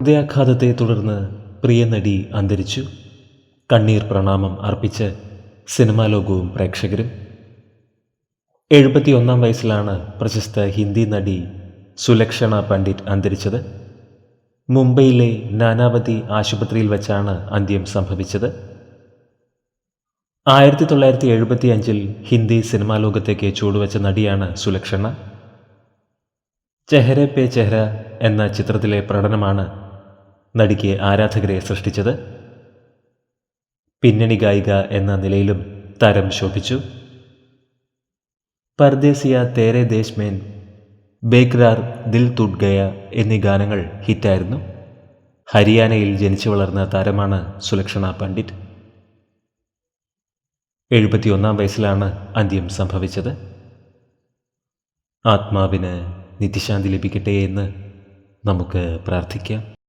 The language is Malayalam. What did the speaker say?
ഹൃദയാഘാതത്തെ തുടർന്ന് പ്രിയ നടി അന്തരിച്ചു. കണ്ണീർ പ്രണാമം അർപ്പിച്ച് സിനിമാ ലോകവും പ്രേക്ഷകരും. എഴുപത്തിയൊന്നാം വയസ്സിലാണ് പ്രശസ്ത ഹിന്ദി നടി സുലക്ഷണ പണ്ഡിറ്റ് അന്തരിച്ചത്. മുംബൈയിലെ നാനാവതി ആശുപത്രിയിൽ വെച്ചാണ് അന്ത്യം സംഭവിച്ചത്. ആയിരത്തി തൊള്ളായിരത്തി എഴുപത്തി അഞ്ചിൽ ഹിന്ദി സിനിമാ ലോകത്തേക്ക് ചൂടുവച്ച നടിയാണ് സുലക്ഷണ. ചെഹരെ പേ ചെഹ്ര എന്ന ചിത്രത്തിലെ പ്രകടനമാണ് നടിക്ക് ആരാധകരെ സൃഷ്ടിച്ചത്. പിന്നണി ഗായിക എന്ന നിലയിലും താരം ശോഭിച്ചു. പർദേശിയ തേരെ ദേശ്മേൻ ബേക്രാർ ദിൽ തുട്ട് ഗയ എന്നീ ഗാനങ്ങൾ ഹിറ്റായിരുന്നു. ഹരിയാനയിൽ ജനിച്ചു വളർന്ന താരമാണ് സുലക്ഷണ പണ്ഡിറ്റ്. എഴുപത്തിയൊന്നാം വയസ്സിലാണ് അന്ത്യം സംഭവിച്ചത്. ആത്മാവിന് നിത്യശാന്തി ലഭിക്കട്ടെ എന്ന് നമുക്ക് പ്രാർത്ഥിക്കാം.